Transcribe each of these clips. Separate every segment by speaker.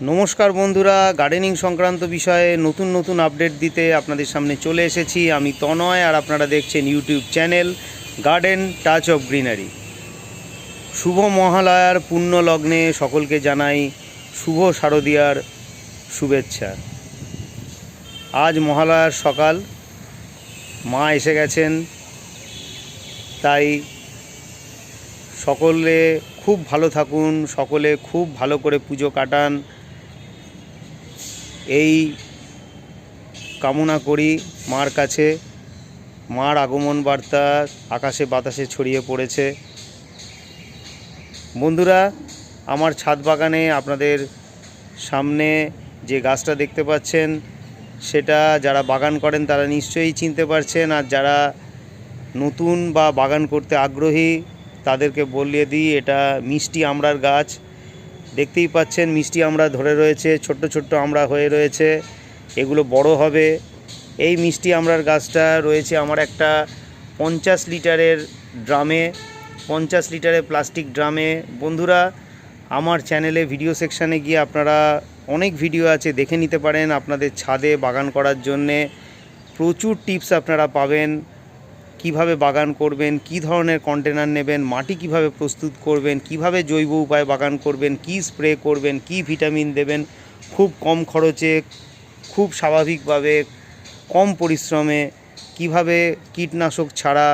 Speaker 1: নমস্কার বন্ধুরা গার্ডেনিং সংক্রান্ত বিষয়ে নতুন নতুন আপডেট দিতে আপনাদের সামনে চলে এসেছি। আমি তনয় আর আপনারা দেখছেন YouTube channel garden touch of greenery শুভ মহালয়ার পুণ্য লগ্নে সকলকে জানাই শুভ শারদীয়ার শুভেচ্ছা। আজ মহালয়ার সকাল, মা এসে গেছেন, তাই সকলে খুব ভালো থাকুন, সকলে খুব ভালো করে পুজো কাটান এই কামনা করি মার কাছে। মার আগমন বার্তা আকাশে বাতাসে ছড়িয়ে পড়েছে। বন্ধুরা, আমার ছাদ বাগানে আপনাদের সামনে যে গাছটা দেখতে পাচ্ছেন, সেটা যারা বাগান করেন তারা নিশ্চয়ই চিনতে পারছেন। আর যারা নতুন বা বাগান করতে আগ্রহী, তাদেরকে বলিয়ে দিই, এটা মিষ্টি আমড়ার গাছ। দেখতেই পাচ্ছেন, মিষ্টি আমরা ধরে রয়েছে, ছোট্ট ছোট্ট আমড়া হয়ে রয়েছে, এগুলো বড় হবে। এই মিষ্টি আমড়ার গাছটা রয়েছে আমার একটা পঞ্চাশ লিটারের ড্রামে, পঞ্চাশ লিটারের প্লাস্টিক ড্রামে। বন্ধুরা, আমার চ্যানেলে ভিডিও সেকশানে গিয়ে আপনারা অনেক ভিডিও আছে, দেখে নিতে পারেন আপনাদের ছাদে বাগান করার জন্যে। প্রচুর টিপস আপনারা পাবেন। কীভাবে বাগান করবেন, কি ধরনের কন্টেনার নেবেন, মাটি কীভাবে প্রস্তুত করবেন, কীভাবে জৈব উপায়ে বাগান করবেন, কি স্প্রে করবেন, কি ভিটামিন দেবেন, খুব কম খরচে, খুব স্বাভাবিকভাবে, কম পরিশ্রমে, কীভাবে কীটনাশক ছাড়া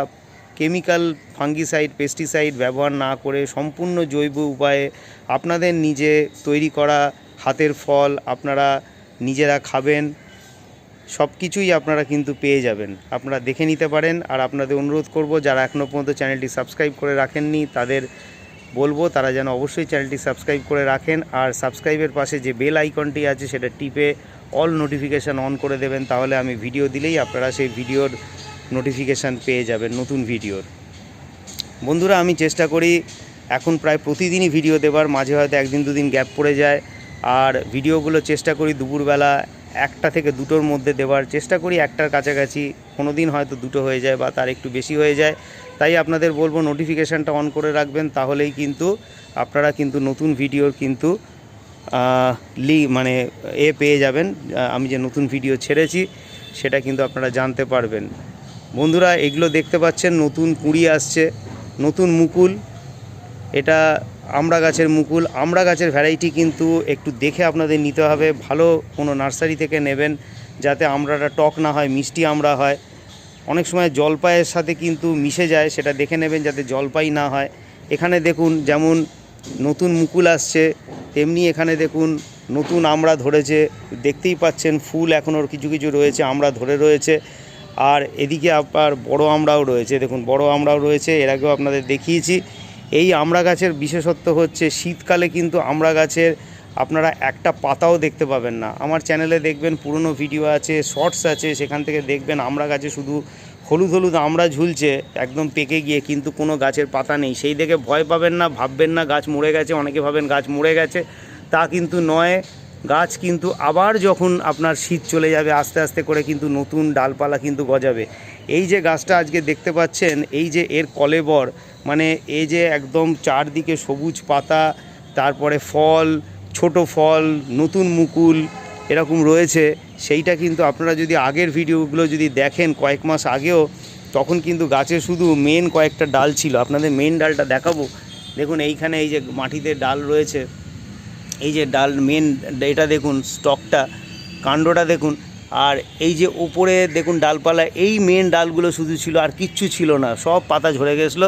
Speaker 1: কেমিক্যাল ফাঙ্গিসাইড পেস্টিসাইড ব্যবহার না করে সম্পূর্ণ জৈব উপায়ে আপনাদের নিজে তৈরি করা হাতের ফল আপনারা নিজেরা খাবেন। সব কিছুই আপনারা কিন্তু পেয়ে যাবেন। আপনারা দেখে নিতে পারেন। আর আপনাদের অনুরোধ করব, যারা এখনও পর্যন্ত চ্যানেলটি সাবস্ক্রাইব করে রাখেননি, তাদের বলব, তারা যেন অবশ্যই চ্যানেলটি সাবস্ক্রাইব করে রাখেন। আর সাবস্ক্রাইবের পাশে যে বেল আইকনটি আছে, সেটা টিপে অল নোটিফিকেশান অন করে দেবেন। তাহলে আমি ভিডিও দিলেই আপনারা সেই ভিডিওর নোটিফিকেশান পেয়ে যাবেন নতুন ভিডিওর। বন্ধুরা, আমি চেষ্টা করি এখন প্রায় প্রতিদিনই ভিডিও দেবার। মাঝে হয়তো একদিন দুদিন গ্যাপ পড়ে যায়। আর ভিডিওগুলো চেষ্টা করি দুপুরবেলা একটা থেকে দুটোর মধ্যে দেওয়ার চেষ্টা করি, একটার কাছাকাছি কোনো দিন হয়তো দুটো হয়ে যায় বা তার একটু বেশি হয়ে যায়। তাই আপনাদের বলব নোটিফিকেশানটা অন করে রাখবেন, তাহলেই কিন্তু আপনারা কিন্তু নতুন ভিডিওর কিন্তু লি মানে এ পেয়ে যাবেন। আমি যে নতুন ভিডিও ছেড়েছি, সেটা কিন্তু আপনারা জানতে পারবেন। বন্ধুরা, এগুলো দেখতে পাচ্ছেন, নতুন কুঁড়ি আসছে, নতুন মুকুল। এটা আমড়া গাছের মুকুল আমড়া গাছের ভ্যারাইটি কিন্তু একটু দেখে আপনাদের নিতে হবে। ভালো কোনো নার্সারি থেকে নেবেন যাতে আমড়াটা টক না হয়, মিষ্টি আমড়া হয়। অনেক সময় জলপাইয়ের সাথে কিন্তু মিশে যায়, সেটা দেখে নেবেন যাতে জলপাই না হয়। এখানে দেখুন যেমন নতুন মুকুল আসছে, তেমনি এখানে দেখুন নতুন আমড়া ধরেছে, দেখতেই পাচ্ছেন ফুল এখনও কিছু কিছু রয়েছে আমড়া ধরে রয়েছে। আর এদিকে আপনার বড় আমড়াও রয়েছে, দেখুন বড় আমড়াও রয়েছে, এর আগেও আপনাদের দেখিয়েছি। এই আমড়া গাছের বিশেষত্ব হচ্ছে শীতকালে কিন্তু আমড়া গাছের আপনারা একটা পাতাও দেখতে পাবেন না। আমার চ্যানেলে দেখবেন পুরনো ভিডিও আছে, শর্টস আছে, সেখান থেকে দেখবেন আমড়া গাছে শুধু হলুদ হলুদ আমড়া ঝুলছে, একদম পেকে গিয়ে কিন্তু কোনো গাছের পাতা নেই। সেই দেখে ভয় পাবেন না, ভাববেন না গাছ মরে গেছে, অনেকে ভাবেন গাছ মরে গেছে। তা কিন্তু নয়, গাছ কিন্তু আবার যখন আপনার শীত চলে যাবে, আস্তে আস্তে করে কিন্তু নতুন ডালপালা কিন্তু গজাবে। এই যে গাছটা আজকে দেখতে পাচ্ছেন, এই যে এর কলেবর মানে এই যে একদম চারদিকে সবুজ পাতা, তারপরে ফল, ছোট ফল, নতুন মুকুল এরকম রয়েছে, সেইটা কিন্তু আপনারা যদি আগের ভিডিওগুলো যদি দেখেন কয়েক মাস আগেও, তখন কিন্তু গাছে শুধু মেন কয়েকটা ডাল ছিল। আপনাদের মেন ডালটা দেখাবো। দেখুন, এইখানে এই যে মাটিতে ডাল রয়েছে। এই যে ডাল মেন এটা দেখুন স্টকটা কাণ্ডটা দেখুন। আর এই যে উপরে দেখুন ডালপালা, এই মেন ডালগুলো শুধু ছিল আর কিচ্ছু ছিল না, সব পাতা ঝরে গেছিল।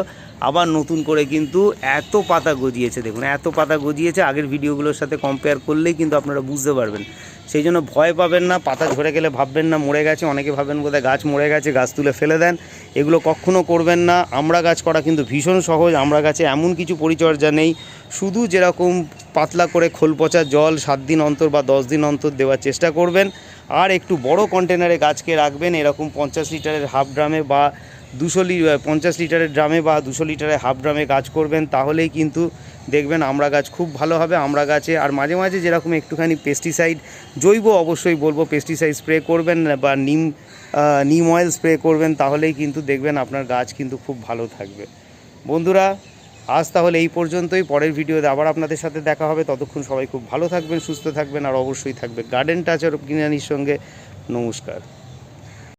Speaker 1: আবার নতুন করে কিন্তু এত পাতা গজিয়েছে, দেখুন এত পাতা গজিয়েছে, আগের ভিডিওগুলোর সাথে কম্পেয়ার করলেই কিন্তু আপনারা বুঝতে পারবেন। সেই জন্য ভয় পাবেন না, পাতা ঝরে গেলে ভাববেন না মরে গেছে, অনেকে ভাবেন বোধহয় গাছ মরে গেছে, গাছ তুলে ফেলে দেন। এগুলো কখনো করবেন না, আমরা গাছ করা কিন্তু ভীষণ সহজ, আমরা গাছে এমন কিছু পরিচর্যা নেই, শুধু যেরকম পাতলা করে খোল পচা জল সাত দিন অন্তর বা দশ দিন অন্তর দেওয়ার চেষ্টা করবেন। আর একটু বড় কন্টেনারে গাছকে রাখবেন, এরকম পঞ্চাশ লিটারের হাফ ড্রামে বা দুশো লি পঞ্চাশ লিটারের ড্রামে বা দুশো লিটারের হাফ ড্রামে গাছ করবেন, তাহলেই কিন্তু দেখবেন আমরা গাছ খুব ভালো হবে, আমরা গাছে, আর মাঝে মাঝে যেরকম একটুখানি পেস্টিসাইড জৈব অবশ্যই বলব পেস্টিসাইড স্প্রে করবেন বা নিম নিম অয়েল স্প্রে করবেন, তাহলেই কিন্তু দেখবেন আপনার গাছ কিন্তু খুব ভালো থাকবে। বন্ধুরা আজ তাহলে এই পর্যন্তই। পরের ভিডিওতে আবার আপনাদের সাথে দেখা হবে। ততক্ষণ সবাই খুব ভালো থাকবেন, সুস্থ থাকবেন, আর অবশ্যই থাকবে গার্ডেন টাচার কিনানির সঙ্গে। নমস্কার।